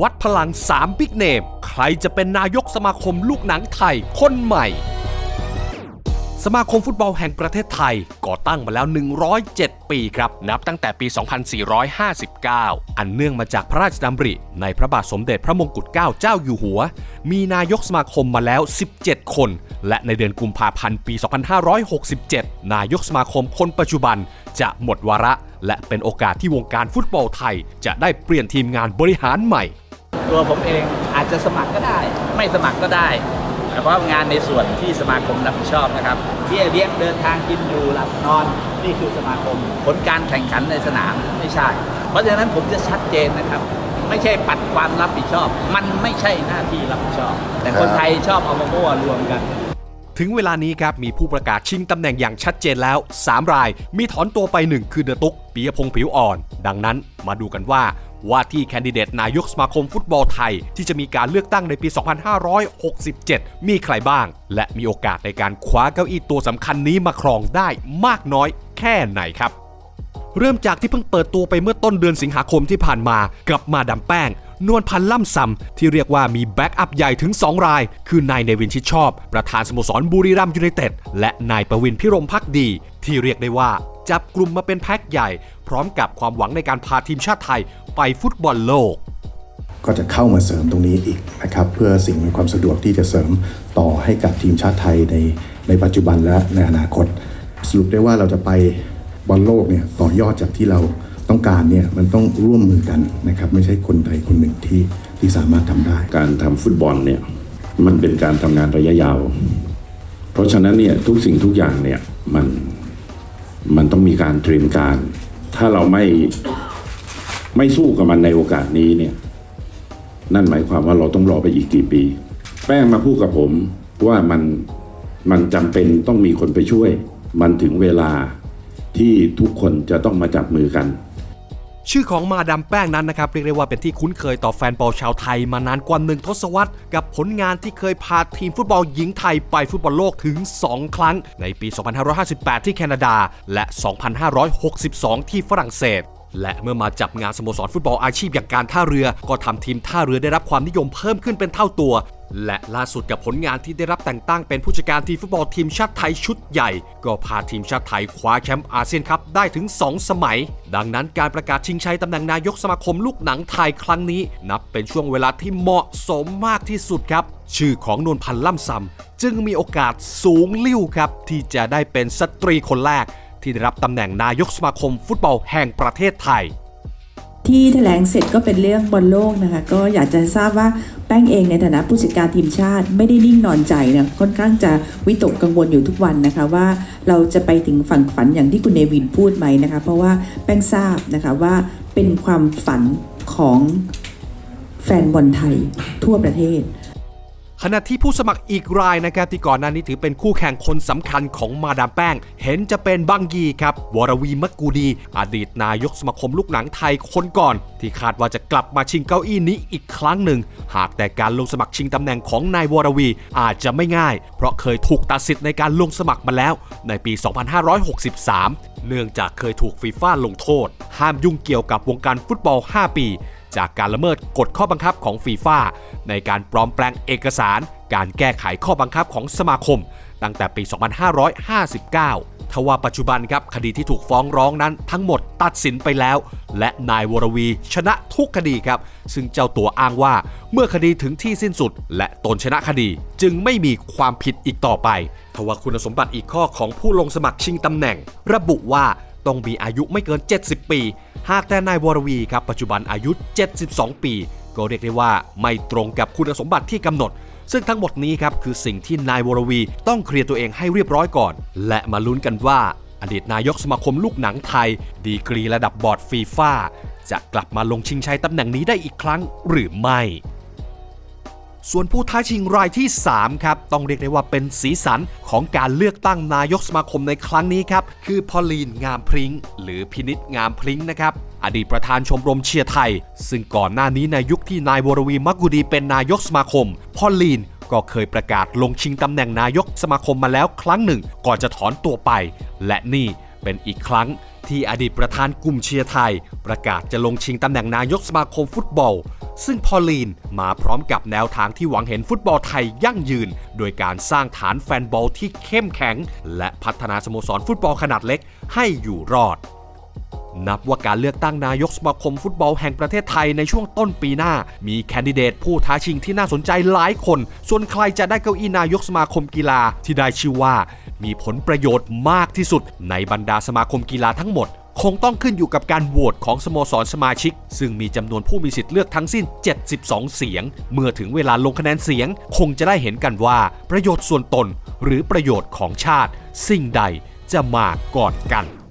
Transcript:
วัดพลัง3บิ๊กเนม ใครจะเป็นนายกสมาคมลูกหนังไทยคนใหม่ สมาคมฟุตบอลแห่งประเทศไทย ก่อตั้งมาแล้ว 107 ปีครับ นับตั้งแต่ปี 2459 อันเนื่องมาจากพระราชดำริ ในพระบาทสมเด็จพระมงกุฎเกล้าเจ้าอยู่หัว มีนายกสมาคมมาแล้ว 17 คน และในเดือนกุมภาพันธ์ปี 2567 นายกสมาคมคนปัจจุบันจะหมดวาระ และเป็นโอกาสที่วงการฟุตบอลไทย จะได้เปลี่ยนทีมงานบริหารใหม่ ตัวผมเองอาจจะสมัครก็ได้ ไม่สมัครก็ได้ แต่เพราะงานในส่วนที่สมาคมรับผิดชอบนะครับที่เลี้ยงเดินทางกินอยู่หลับนอนนี่คือสมาคม ผลการแข่งขันในสนามไม่ใช่ เพราะฉะนั้นผมจะชัดเจนนะครับ ไม่ใช่ปัดความรับผิดชอบ มันไม่ใช่หน้าที่รับผิดชอบ แต่คนไทยชอบเอามามั่วรวมกันถึงเวลานี้ครับมีผู้ประกาศชิงตำแหน่งอย่างชัดเจนแล้ว 3 ราย มีถอนตัวไป 1 คือเดอะตุกปียพงษ์ผิวอ่อน ดังนั้นมาดูกันว่า ว่าที่แคนดิเดตนายกสมาคมฟุตบอลไทย ที่จะมีการเลือกตั้งในปี 2567 มีใครบ้าง และมีโอกาสในการคว้าเก้าอี้ตัวสำคัญนี้มาครองได้มากน้อยแค่ไหนครับ เริ่มจากที่เพิ่งเปิดตัวไปเมื่อต้นเดือนสิงหาคมที่ผ่านมากับมาดามแป้งนวลพันธ์ล่ำซำที่เรียกว่ามีแบ็กอัพใหญ่ถึง 2 ราย คือนายเนวินชิดชอบ ประธานสโมสรบุรีรัมย์ยูไนเต็ด และนายประวินพิรมพักดี ที่เรียกได้ว่า จับกลุ่มมาเป็นแพ็คใหญ่ พร้อมกับความหวังในการพาทีมชาติไทยไปฟุตบอลโลก ก็จะเข้ามาเสริมตรงนี้อีกนะครับ เพื่อสิ่งในวยความสะดวกที่จะเสริมต่อให้กับทีมชาติไทยในในปัจจุบันและในอนาคต สรุปได้ว่าเราจะไปบอลโลกเนี่ยต่อยอดจากที่เราต้องการเนี่ยมันต้องร่วมมือกันนะครับไม่ใช่คนใดคนหนึ่งที่ที่สามารถทำได้ การทำฟุตบอลเนี่ยมันเป็นการทำงานระยะยาว เพราะฉะนั้นเนี่ยทุกสิ่งทุกอย่างเนี่ยมัน มันต้องมีการเตรียมการ ถ้าเราไม่ไม่สู้กับมันในโอกาสนี้เนี่ย นั่นหมายความว่าเราต้องรอไปอีกกี่ปี แป้งมาพูดกับผมว่ามันมันจำเป็นต้องมีคนไปช่วย มันถึงเวลาที่ทุกคนจะต้องมาจับมือกัน ชื่อของมาดามแป้งนั้นนะครับเรียกได้ว่าเป็นที่คุ้นเคยต่อแฟนบอลชาวไทยมานานกว่าหนึ่งทศวรรษ กับผลงานที่เคยพาทีมฟุตบอลหญิงไทยไปฟุตบอลโลกถึง 2 ครั้ง ในปี 2558 ที่แคนาดา และ 2562 ที่ฝรั่งเศส และเมื่อมาจับงานสโมสรฟุตบอลอาชีพอย่างการท่าเรือ ก็ทำทีมท่าเรือได้รับความนิยมเพิ่มขึ้นเป็นเท่าตัว และล่าสุดกับผลงานที่ได้รับแต่งตั้งเป็นผู้จัดการทีมฟุตบอลทีมชาติไทยชุดใหญ่ ก็พาทีมชาติไทยคว้าแชมป์อาเซียนคัพได้ถึง 2 สมัย ดังนั้นการประกาศชิงชัยตำแหน่งนายกสมาคมลูกหนังไทยครั้งนี้ นับเป็นช่วงเวลาที่เหมาะสมมากที่สุดครับ ชื่อของนวลพันธ์ล่ำซำจึงมีโอกาสสูงลิ่วครับ ที่จะได้เป็นสตรีคนแรก ที่ได้รับตำแหน่งนายกสมาคมฟุตบอลแห่งประเทศไทย ที่แถลงเสร็จก็เป็นเรื่องบอลโลกนะคะ ก็อยากจะทราบว่าแป้งเองในฐานะผู้จัดการทีมชาติ ไม่ได้นิ่งนอนใจนะค่อนข้างจะวิตกกังวลอยู่ทุกวันนะคะว่าเราจะไปถึงฝั่งฝันอย่างที่คุณเนวินพูดไหมนะคะ เพราะว่าแป้งทราบนะคะว่าเป็นความฝันของแฟนบอลไทยทั่วประเทศ ขณะที่ผู้สมัครอีกรายนะครับที่ก่อนหน้านี้ถือเป็นคู่แข่งคนสำคัญของมาดามแป้ง เห็นจะเป็นบังยีครับวรวีมักกูดี อดีตนายกสมาคมลูกหนังไทยคนก่อน ที่คาดว่าจะกลับมาชิงเก้าอี้นี้อีกครั้งหนึ่ง หากแต่การลงสมัครชิงตำแหน่งของนายวรวีอาจจะไม่ง่าย เพราะเคยถูกตัดสิทธิ์ในการลงสมัครมาแล้ว ในปี 2563 เนื่องจากเคยถูกฟีฟ่าลงโทษ ห้ามยุ่งเกี่ยวกับวงการฟุตบอล 5 ปี จากการละเมิดกฎข้อบังคับของฟีฟ่าในการปลอมแปลงเอกสาร การแก้ไขข้อบังคับของสมาคม ตั้งแต่ปี 2559 ทว่าปัจจุบันครับคดีที่ถูกฟ้องร้องนั้นทั้งหมดตัดสินไปแล้ว และนายวรวีชนะทุกคดีครับ ซึ่งเจ้าตัวอ้างว่าเมื่อคดีถึงที่สิ้นสุด และตนชนะคดีจึงไม่มีความผิดอีกต่อไป ทว่าคุณสมบัติอีกข้อของผู้ลงสมัครชิงตำแหน่ง ระบุว่าต้องมีอายุไม่เกิน 70 ปี หากแต่นายวรวีครับปัจจุบันอายุ 72 ปี ก็เรียกได้ว่าไม่ตรงกับคุณสมบัติที่กำหนด ซึ่งทั้งหมดนี้ครับคือสิ่งที่นายวรวีต้องเคลียร์ตัวเองให้เรียบร้อยก่อน และมาลุ้นกันว่าอดีตนายกสมาคมลูกหนังไทย ดีกรีระดับบอร์ดฟีฟ่าจะกลับมาลงชิงชัยตำแหน่งนี้ได้อีกครั้งหรือไม่ ส่วนผู้ท้าชิงรายที่ 3 ครับ ต้องเรียกได้ว่าเป็นสีสันของการเลือกตั้งนายกสมาคมในครั้งนี้ครับ คือพอลลีนงามพริ้ง หรือพินิษงามพริ้งนะครับอดีตประธานชมรมเชียร์ไทย ซึ่งก่อนหน้านี้ในยุคที่นายวรวีมักกุดีเป็นนายกสมาคม พอลลีนก็เคยประกาศลงชิงตำแหน่งนายกสมาคมมาแล้วครั้งหนึ่ง ก่อนจะถอนตัวไป และนี่ เป็นอีกครั้งที่อดีตประธานกลุ่มเชียร์ไทย ประกาศจะลงชิงตำแหน่งนายกสมาคมฟุตบอล ซึ่งพอลีนมาพร้อมกับแนวทางที่หวังเห็นฟุตบอลไทยยั่งยืน โดยการสร้างฐานแฟนบอลที่เข้มแข็ง และพัฒนาสโมสรฟุตบอลขนาดเล็กให้อยู่รอด นับว่าการเลือกตั้งนายกสมาคมฟุตบอลแห่งประเทศไทยในช่วงต้นปีหน้า มีแคนดิเดตผู้ท้าชิงที่น่าสนใจหลายคน ส่วนใครจะได้เก้าอี้นายกสมาคมกีฬาที่ได้ชื่อว่า มีผลประโยชน์มากที่สุด ในบรรดาสมาคมกีฬาทั้งหมด คงต้องขึ้นอยู่กับการโหวตของสโมสรสมาชิก ซึ่งมีจำนวนผู้มีสิทธิ์เลือกทั้งสิ้น 72 เสียง เมื่อถึงเวลาลงคะแนนเสียง คงจะได้เห็นกันว่า ประโยชน์ส่วนตน หรือประโยชน์ของชาติ สิ่งใดจะมาก่อนกัน